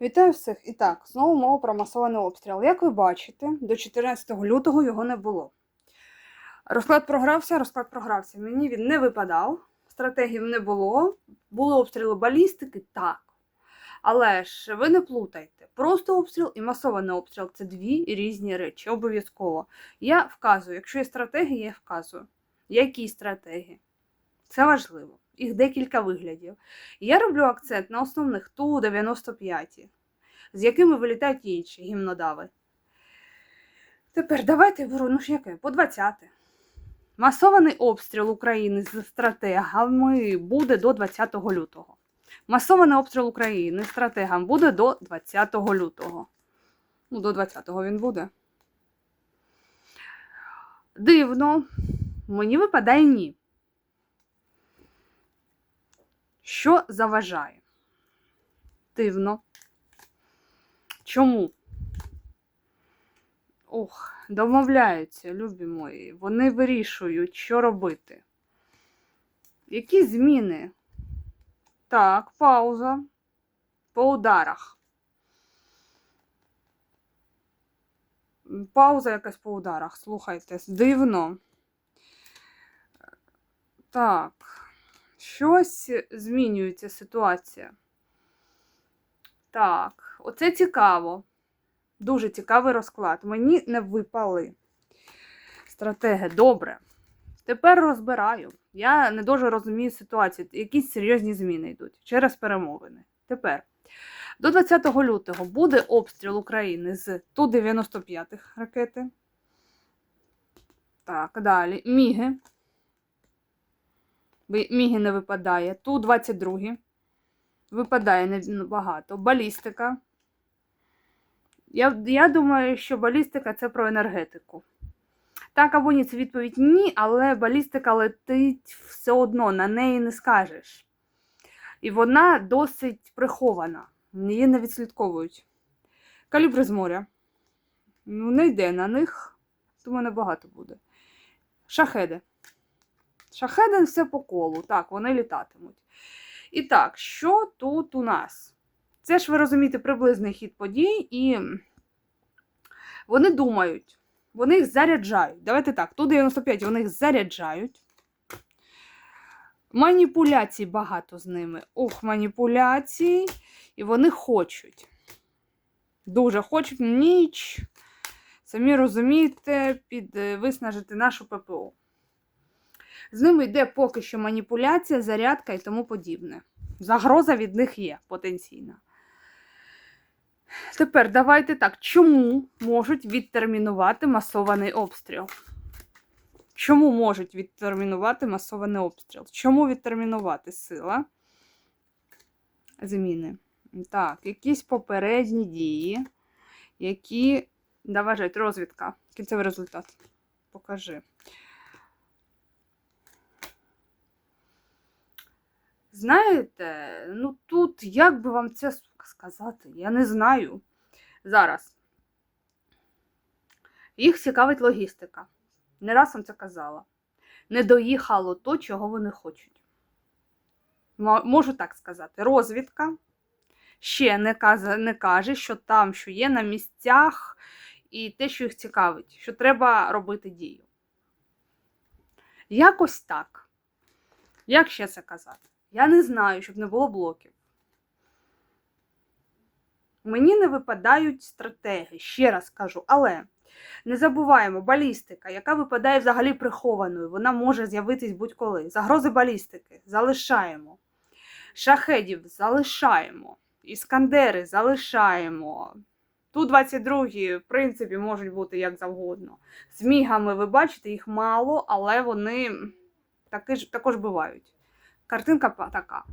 Вітаю всіх! І так, знову мова про масований обстріл. Як ви бачите, до 14 лютого його не було. Розклад програвся, розклад програвся. Мені він не випадав, стратегів не було. Були обстріли балістики, так. Але ж ви не плутайте. Просто обстріл і масований обстріл це дві різні речі, обов'язково. Я вказую, якщо є стратегії, я вказую. Які стратегії? Це важливо. Їх декілька виглядів. Я роблю акцент на основних Ту-95, з якими вилітають інші гімнодави. Тепер давайте беру, ну ж яке, по 20. Масований обстріл України з стратегами буде до 20 лютого. Масований обстріл України з стратегам буде до 20 лютого. Ну, до 20-го він буде. Дивно, мені випадає ні. Що заважає? Дивно. Чому? Ох, домовляються, любі мої. Вони вирішують, що робити. Які зміни? Так, пауза. По ударах. Пауза якась по ударах. Слухайте, дивно. Так. Щось змінюється ситуація. Так, оце цікаво. Дуже цікавий розклад. Мені не випали. Стратеги, добре. Тепер розбираю. Я не дуже розумію ситуацію. Якісь серйозні зміни йдуть через перемовини. Тепер. До 20 лютого буде обстріл України з Ту-95 ракети. Так, далі. Міги. Міги не випадає. Ту-22. Випадає небагато. Балістика. Я, я думаю, що балістика це про енергетику. Так або ні, це відповідь ні, але балістика летить все одно, на неї не скажеш. І вона досить прихована. Її не відслідковують. Калібри з моря. Ну, не йде на них, думаю, небагато буде. Шахеди. Шахеди все по колу. Так, вони літатимуть. І так, що тут у нас? Це ж ви розумієте приблизний хід подій, і вони думають, вони їх заряджають. Давайте так, ту 95 вони їх заряджають. Маніпуляцій багато з ними. Ох, маніпуляцій. І вони хочуть. Дуже хочуть ніч. Самі розумієте, під е, нашу ППО. З ними йде поки що маніпуляція, зарядка і тому подібне. Загроза від них є потенційна. Тепер давайте так. Чому можуть відтермінувати масований обстріл? Чому можуть відтермінувати масований обстріл? Чому відтермінувати сила? Зміни. Так, якісь попередні дії, які. Давай, розвідка. Кінцевий результат. Покажи. Знаєте, ну тут, як би вам це сказати, я не знаю. Зараз. Їх цікавить логістика. Не раз вам це казала. Не доїхало то, чого вони хочуть. Можу так сказати. Розвідка ще не, каза, не каже, що там, що є на місцях, і те, що їх цікавить, що треба робити дію. Якось так. Як ще це казати? Я не знаю, щоб не було блоків. Мені не випадають стратеги, ще раз кажу, але не забуваємо, балістика, яка випадає взагалі прихованою, вона може з'явитись будь-коли. Загрози балістики залишаємо. Шахедів залишаємо. Іскандери залишаємо. Ту-22, в принципі, можуть бути як завгодно. З мігами, ви бачите, їх мало, але вони таки ж, також бувають. Картинка така.